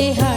they hurt.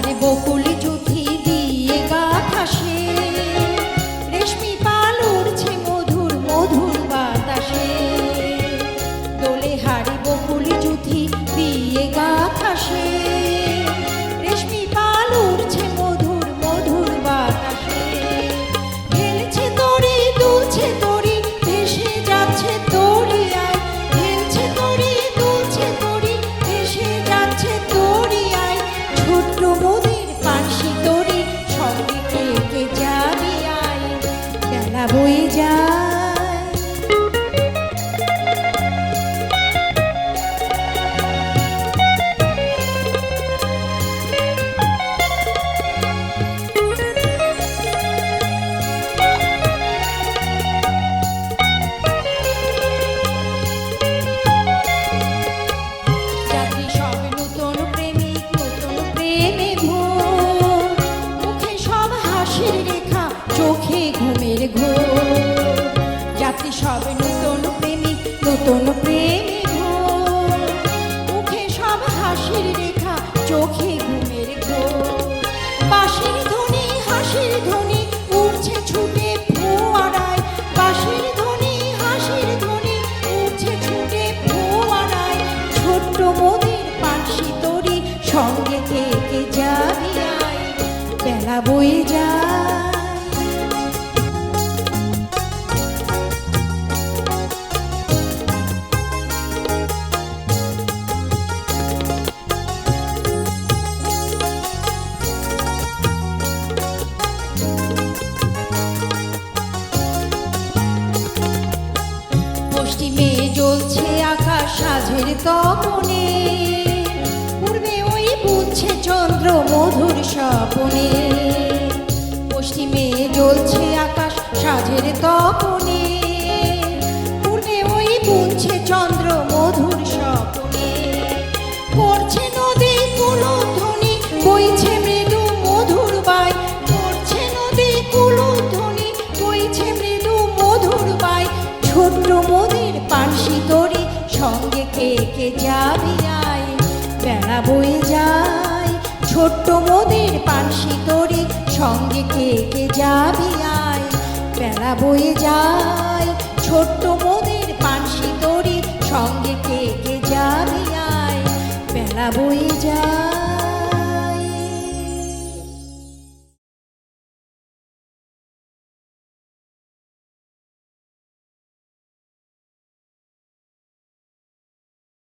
চোখে ঘুমের ঘোর। বাঁশির ধ্বনি, হাসির ধ্বনি উঠছে ছুটে ফোয়ারায়। বাঁশির ধ্বনি, হাসির ধ্বনি উঠছে ছুটে ফোয়ারায়। ছোট্ট বয়ে যায় পশ্চিমে জ্বলছে আকাশ সাঝের তপনে। পূর্বে ওই বুঝছে চন্দ্র মধুর স্বপনে। কে কে যাবি আয়, বেড়া বয়ে যায়। ছোট্ট মোদের পানসি তরি সঙ্গে কে কে যাবি আয়, বেড়া বয়ে যায়। ছোট্ট মোদের পানসি তরি সঙ্গে কে কে যাবি আয়, বেড়া বয়ে